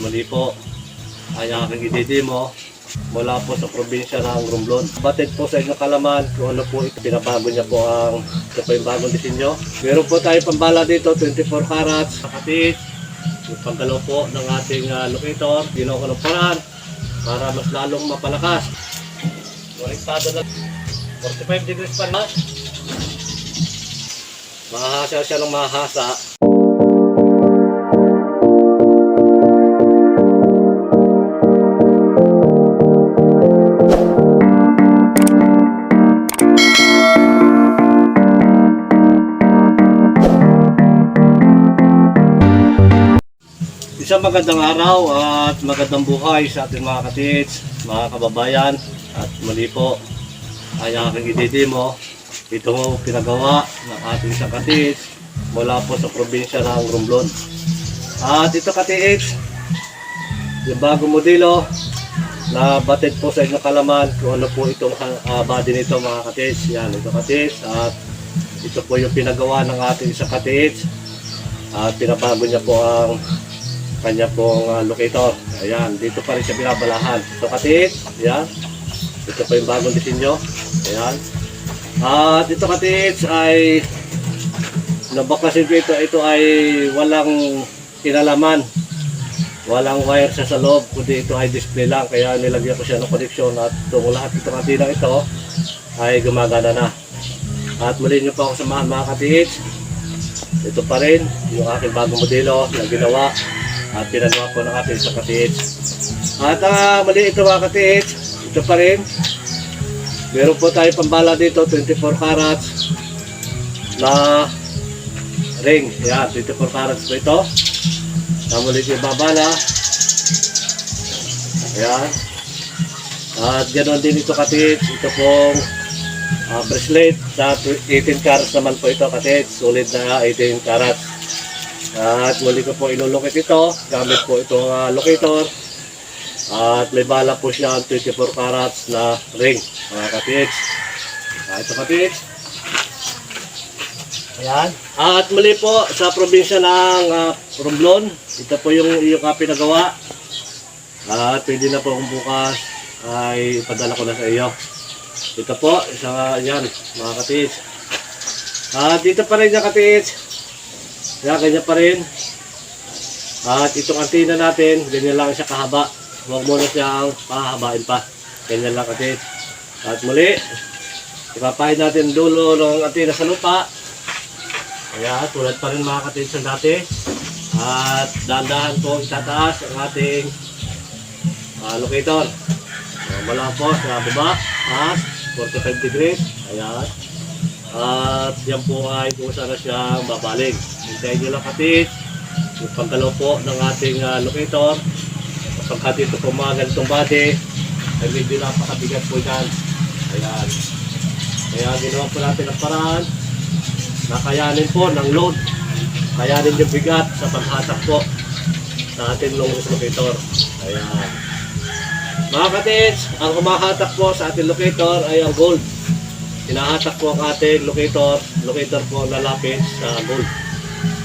Muli po ay aking ididimo mula po sa probinsya ng Romblon. Batid po sa inyong kalaman kung ano po ito. Pinabago niya po ang ito po yung bagong disenyo. Meron po tayo pambala dito, 24 carats, kapatid. Yung panggalaw po ng ating uh, locator, ginawa ko ng paraan para mas lalong mapalakas. Konektado na 45 degrees pa na. Mahahasa siya ng mahahasa. Isang magandang araw at magandang buhay sa ating mga katits, mga kababayan at muli po ay aking ididimo ito pinagawa ng ating isang katits mula po sa probinsya ng Romblon. At ito katits, yung bagong modelo na batid po sa inyong kalaman kung ano po itong uh, body nito mga katits. Yan, ito katits at ito po yung pinagawa ng ating isang katits at pinabago niya po ang kanya pong uh, locator. Ayan, dito pa rin siya binabalahan. Ito katit, ayan. Ito pa yung bagong disenyo. Ayan. At ito katit ay nabaklasin ko ito, ito ay walang kinalaman. Walang wire siya sa loob, kundi ito ay display lang. Kaya nilagyan ko siya ng connection at itong lahat itong antinang ito ay gumagana na. At muli niyo pa ako samahan mga katit. Ito pa rin yung aking bagong modelo na ginawa at pinagawa po ng ating sa katits. At uh, mali ito mga katits, ito pa rin. Meron po tayo pambala dito, 24 carats na ring. Yan, 24 carats po ito. Namulit yung babala. Ayan. At ganoon din ito katits. Ito pong uh, bracelet sa 18 carats naman po ito katits. Solid na 18 carats. At muli ko po ilulukit ito gamit po itong uh, locator. At may bala po siya ang 24 carats na ring mga kapits. Ah, ito kapits. Ayan. At muli po sa probinsya ng uh, Romblon. Ito po yung iyong uh, pinagawa. At pwede na po kung bukas ay ipadala ko na sa iyo. Ito po, isa yan mga kapits. At dito pa rin yung kapits. Yan, ganyan pa rin. At itong antina natin, ganyan lang siya kahaba. Huwag mo na siyang pahabain pa. Ganyan lang kasi. At muli, ipapahid natin dulo ng antina sa lupa. Kaya tulad pa rin mga katins ng dati. At dahan-dahan po itataas ang ating uh, locator. Uh, mula po sa baba, taas, 45 degrees. Ayan. At yan po ay kung saan na siyang babaling. Hintayin nyo lang kapit. Yung pagkalaw po ng ating uh, locator. Pagka dito po mga ganitong body, ay medyo napakabigat po yan. Ayan. Kaya ginawa po natin ang paraan na kayanin po ng load. Kayanin yung bigat sa paghatak po sa ating longest locator. Ayan. Mga katits, ang humahatak po sa ating locator ay ang gold. Hinahatak po ang ating locator, locator po ang lalapit sa gold.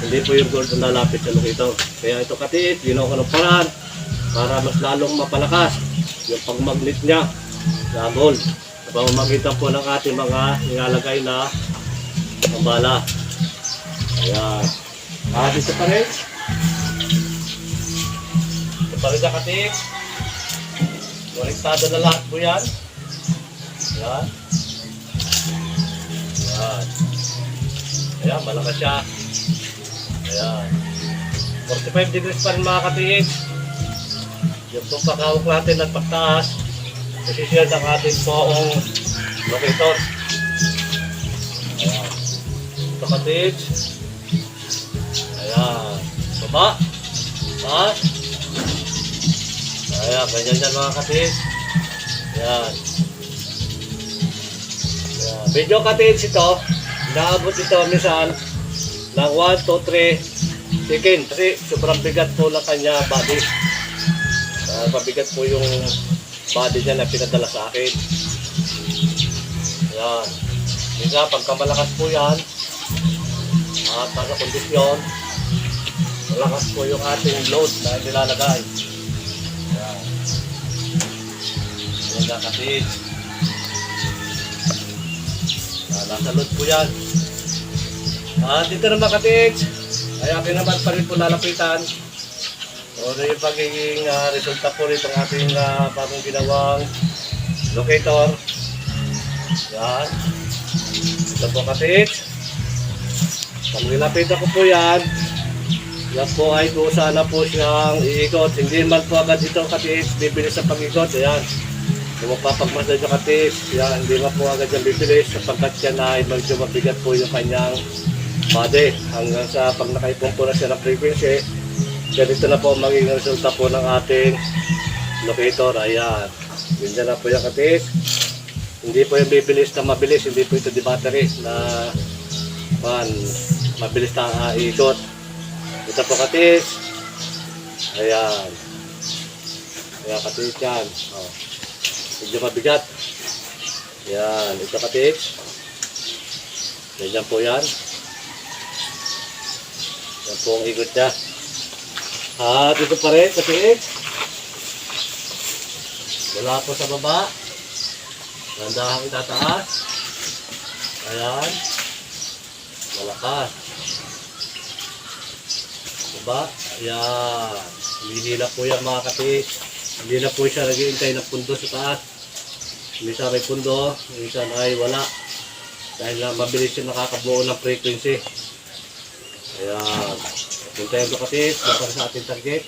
Hindi po yung gold ang lalapit sa locator. Kaya ito katits, ginawa ko ng paraan para mas lalong mapalakas yung pagmagnet niya sa gold. Sa pamamagitan po ng ating mga nilalagay na pambala. Ayan. Ah, dito pa rin. Ito pa rin katits. Konektado na lahat po yan. Ayan. Ayan. Ayan, malakas siya. Ayan. 45 degrees pa rin mga katiis. Yung pong pakawak natin at pagtaas, posisyon ng ating poong locator. Ayan. Ito katiis. Ayan. Baba. Taas. Ayan, ganyan yan mga katiis. Ayan. Ayan. Video katiis ito. Inaabot ito minsan ng 1, 2, 3 chicken kasi sobrang bigat po ng kanya body. Uh, mabigat po yung body niya na pinadala sa akin. Yan. Minsan pagka malakas po yan at nasa kondisyon malakas po yung ating load na nilalagay. Ayan nga kapit. Ah, nasa load po yan. At dito naman kapit, ay akin naman pa rin po lalapitan. So, ano yung pagiging ah, resulta po nito ng ating ah, bagong ginawang locator. Yan. Ito po kapit. Pag nilapitan ko po yan, yan po ay kung sana po siyang iikot. Hindi man po agad ito katis, bibilis sa pag-ikot. Ayan. Kung mapapagmasdan yung katis, yan, hindi man po agad yung bibilis sapagkat yan ay medyo mabigat po yung kanyang body. Hanggang sa pag nakaipon po na siya ng frequency, ganito na po magiging resulta po ng ating locator. Ayan. Ganyan na po yung katis. Hindi po yung bibilis na mabilis, hindi po ito di battery na man, mabilis na uh, ikot. Ito po katis. Ayan. Ayan katis yan. Oh. Medyo mabigat. Ayan. Ito katis. Ganyan po yan. Yan po ang ikot niya. At ito pa rin katis. Wala po sa baba. Gandahang itataas. Ayan. Malakas. Diba? Ayan. Hinihila po yan mga katis. Hindi na po siya naghihintay ng pundo sa taas. Minsan may pundo, minsan ay wala. Dahil na mabilis siya nakakabuo ng frequency. Ayan. Hintayin ko katis. Ito para sa ating target.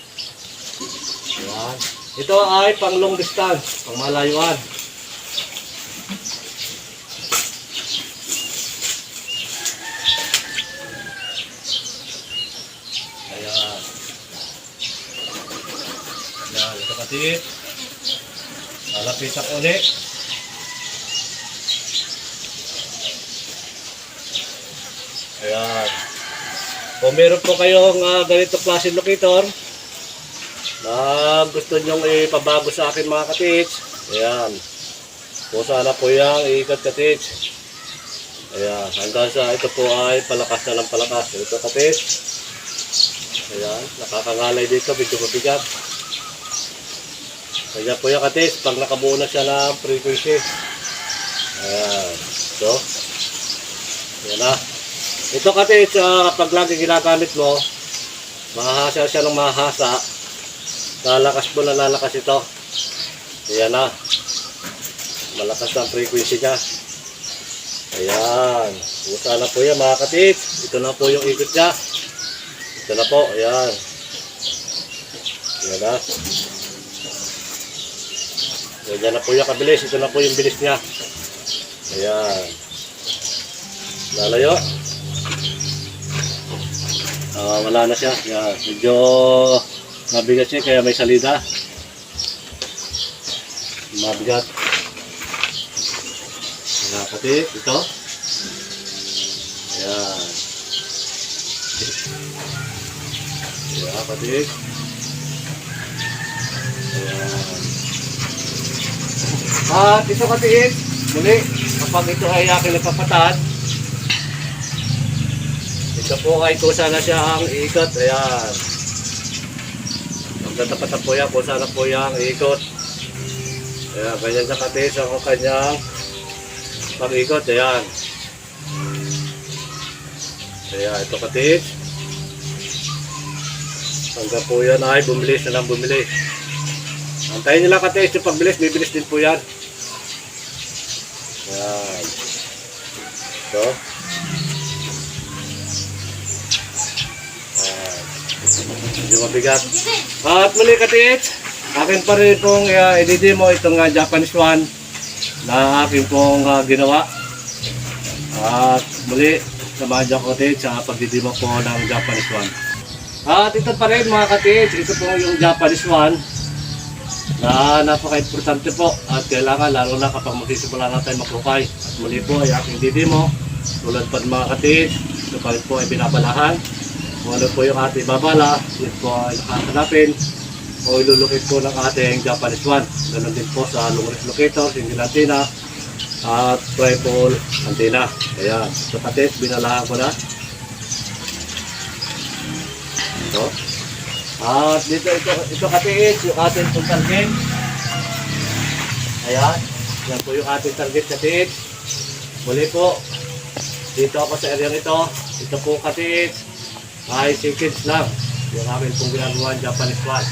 Ayan. Ito ay pang long distance, pang malayuan. Ayan. Ayan, ito katit. Lalapit ako ulit. Ayan. Kung meron po kayong uh, ganito klase locator, na gusto nyong ipabago sa akin mga katits, ayan. Kung sana po yung iikat katits. Ayan, hanggang sa ito po ay palakas na ng palakas. Ito katits. Ayan, nakakangalay dito, medyo mabigat. Kaya po yung katis, pag nakabuo na siya ng frequency. Ayan. So, ayan na. Ito katis, uh, kapag lagi ginagamit mo, mahasa siya ng mahasa. Lalakas mo na lalakas ito. Ayan na. Malakas ang frequency niya. Ayan. Usa na po yan mga katis. Ito na po yung ikot niya. Ito na po, ayan. Ayan na. Ayan na po yung kabilis. Ito na po yung bilis niya. Ayan. Lalayo. Ah, wala na siya. Ayan. Medyo mabigat siya kaya may salida. Mabigat. Ayan, pati ito. Ayan. Ayan, pati. Ayan. At ito katiin, muli, kapag ito ay aking napapatad, ito po ay kung sana siya ang ikot, ayan. Magtatapatan po yan kung sana po yan ang ikot. Ayan, ganyan sa katis ang kanyang pag-ikot, ayan. Ayan, ito katis. Hanggang po yan ay bumilis na lang bumilis. Antayin nyo lang katis yung pagbilis, bibilis din po yan. Yan. So. Medyo mabigat. At muli katis, akin pa rin pong uh, i-demo itong uh, Japanese one na akin pong uh, ginawa. At muli, samahan dyan ko katis sa pagdidemo po ng Japanese one. At ito pa rin mga katis, ito po yung Japanese one na napaka-importante po at kailangan lalo na kapag magsisimula na tayo maglukay. At muli po ay aking didimo tulad pa mga katis, ito pa rin po ay binabalahan. Kung ano po yung ating babala, yun po ay nakakalapin o ilulukit po ng ating Japanese one. Ganun din po sa long-range locator, single antenna at triple antenna. Ayan, sa katis, binalahan ko na. Ito. At dito, ito, ito katiis, yung ating target. Ayan. Yan po yung ating target katiis. Muli po, dito ako sa area nito. Ito po katiis. Ay seconds lang. Yung amin pong ginagawa Japanese one.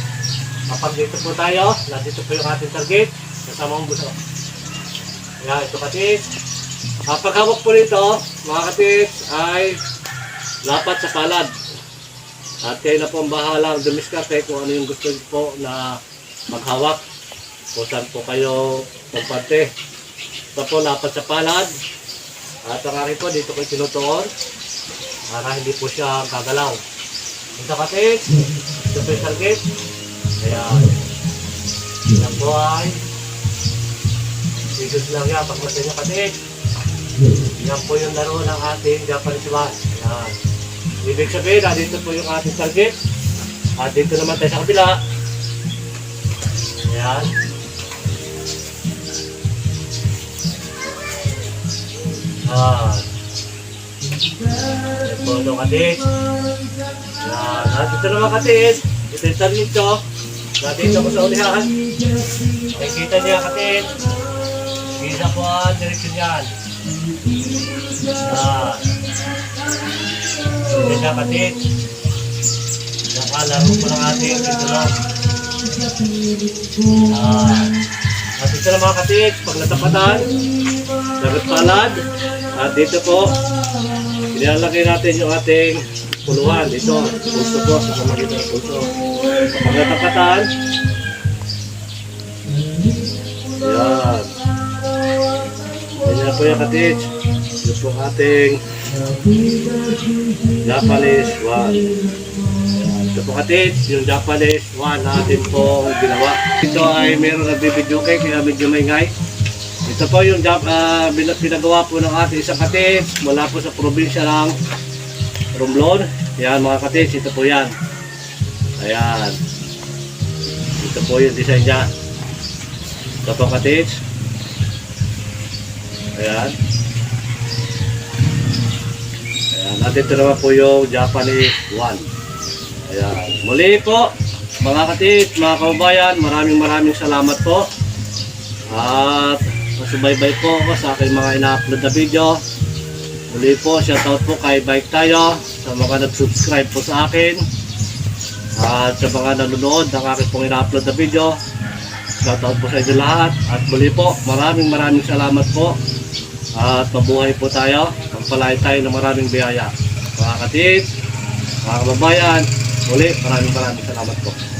Kapag dito po tayo, nandito po yung ating target. Kasama ang buso. Ayan, ito katiis. Kapag hawak po nito, mga katiis, ay lapat sa palad. At kayo na po ang bahalang dumiskarte kung ano yung gusto niyo po na maghawak. Kung saan po kayo magpante. Ito po lapat sa palad. At ang akin po dito ko tinutuon para hindi po siya gagalaw. Ito kapit. Ito po yung target. Ayan. Yan po ay Isus lang yan. Pag niya kapit. Yan po yung laro ng ating Japanese one. Ayan. Ibig sabihin, dito po yung ating target. At dito naman tayo sa kabila. Ayan. Ah. Ito ito katis. Ayan. At dito naman katis. Ito yung target ko. Nandito ko sa ulihan. Nakikita niya katis. Isa po ang direksyon yan. Ayan. Hindi na kapatid. Nakalaro po ng ating titulog. Ah. At ito na mga kapatid, pag natapatan, dagat palad, at dito po, nilalagay natin yung ating puluhan. Dito, puso po, sa pamagitan ng puso. Pag natapatan, yan. Ganyan po yung kapatid. Ito po ating Japanese one. Ito po katid, yung Japanese one natin po ginawa. Ito ay meron nagbibidyo kay kaya medyo maingay. Ito po yung bin- pinagawa po ng ating isang katid mula po sa probinsya ng Romblon. Yan mga katid, ito po yan. Ayan. Ito po yung design niya. Ito po katid. Ayan. Ayan, at ito naman po yung Japanese one. Ayan. Muli po, mga katit, mga kaubayan, maraming maraming salamat po. At masubaybay po ako sa aking mga ina-upload na video. Muli po, shoutout po kay Bike Tayo, sa mga nag-subscribe po sa akin. At sa mga nanonood ng aking pong ina-upload na video. Shoutout po sa inyo lahat. At muli po, maraming maraming salamat po. At mabuhay po tayo. Magpalain tayo ng maraming biyaya. Mga katit, mga kababayan, muli maraming maraming salamat po.